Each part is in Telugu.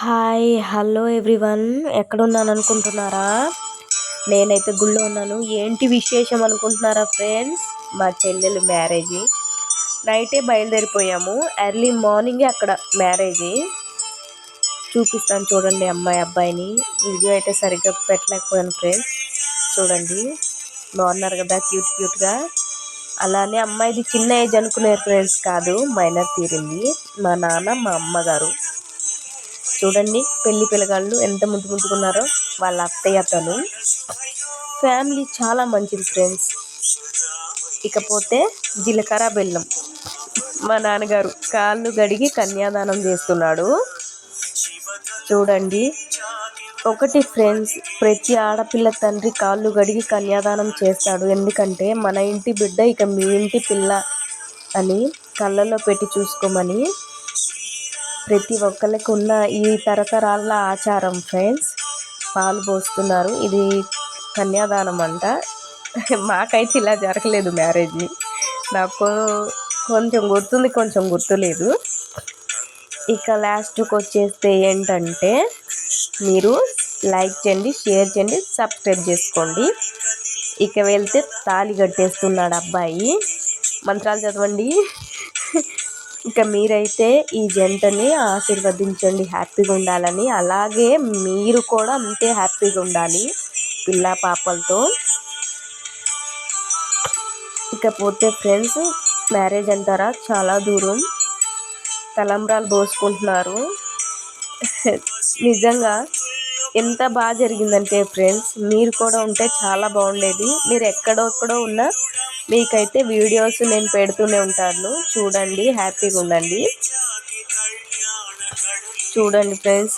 హాయ్ హలో ఎవ్రీవన్ ఎక్కడున్నాను అనుకుంటున్నారా? నేనైతే గుళ్ళో ఉన్నాను. ఏంటి విశేషం అనుకుంటున్నారా ఫ్రెండ్స్ మా చెల్లెలు మ్యారేజ్ నైటే బయలుదేరిపోయాము. ఎర్లీ మార్నింగే అక్కడ మ్యారేజ్ చూపిస్తాను చూడండి అమ్మాయి అబ్బాయిని. వీడియో అయితే సరిగ్గా పెట్టలేకపోయాను ఫ్రెండ్స్ చూడండి. బాగున్నారు కదా? క్యూట్ క్యూట్గా అలానే అమ్మాయిది చిన్న ఏజ్ అనుకునే ఫ్రెండ్స్ కాదు. మైనర్ తీరింది. మా నాన్న మా అమ్మగారు. చూడండి పెళ్ళి పిల్లగాళ్ళు ఎంత ముద్దు ముద్దుకున్నారో వాళ్ళ అత్తయ్య అతను ఫ్యామిలీ చాలా మంచిది ఫ్రెండ్స్. ఇకపోతే జీలకర్ర బెల్లం. మా నాన్నగారు కాళ్ళు గడిగి కన్యాదానం చేస్తున్నాడు. చూడండి ఒకటి ఫ్రెండ్స్ ప్రతి ఆడపిల్ల తండ్రి కాళ్ళు గడిగి కన్యాదానం చేస్తాడు. ఎందుకంటే మన ఇంటి బిడ్డ ఇక మీ ఇంటి పిల్ల అని కళ్ళలో పెట్టి చూసుకోమని ప్రతి ఒక్కరికి ఉన్న ఈ తరతరాల ఆచారం ఫ్రెండ్స్. పాలు పోస్తున్నారు. ఇది కన్యాదానం అంట. మాకైతే ఇలా జరగలేదు మ్యారేజ్. నాకు కొంచెం గుర్తుంది కొంచెం గుర్తులేదు. ఇక లాస్ట్కి వచ్చేస్తే ఏంటంటే మీరు లైక్ చేయండి షేర్ చేయండి సబ్స్క్రైబ్ చేసుకోండి. ఇక వెళ్తే తాళి కట్టేస్తున్నాడు అబ్బాయి. మంత్రాలు చదవండి. ఇక మీరైతే ఈ జంటని ఆశీర్వదించండి హ్యాపీగా ఉండాలని. అలాగే మీరు కూడా అంతే హ్యాపీగా ఉండాలి పిల్ల పాపలతో. ఇకపోతే ఫ్రెండ్స్ మ్యారేజ్ అంటారా? చాలా దూరం. తలంబ్రాలు పోసుకుంటున్నారు. నిజంగా ఎంత బాగా జరిగిందంటే ఫ్రెండ్స్ మీరు కూడా ఉంటే చాలా బాగుండేది. మీరు ఎక్కడెక్కడో ఉన్నా మీకైతే వీడియోస్ నేను పెడుతూనే ఉంటాను. చూడండి హ్యాపీగా ఉండండి. చూడండి ఫ్రెండ్స్.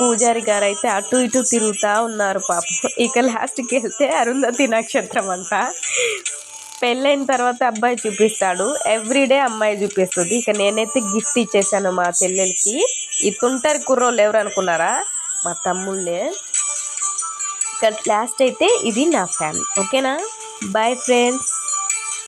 పూజారి గారు అయితే అటు ఇటు తిరుగుతూ ఉన్నారు పాపం. ఇక లాస్ట్కి వెళ్తే అరుంధతి నక్షత్రం అంట పెళ్ళైన తర్వాత అబ్బాయి చూపిస్తాడు. ఎవ్రీడే అమ్మాయి చూపిస్తుంది. ఇక నేనైతే గిఫ్ట్ ఇచ్చేసాను మా చెల్లెలకి. ఈ కుర్రోళ్ళు ఎవరు అనుకున్నారా? మా తమ్ముళ్ళే. ఇక లాస్ట్ అయితే ఇది నా ఫ్యామిలీ ఓకేనా బాయ్ ఫ్రెండ్స్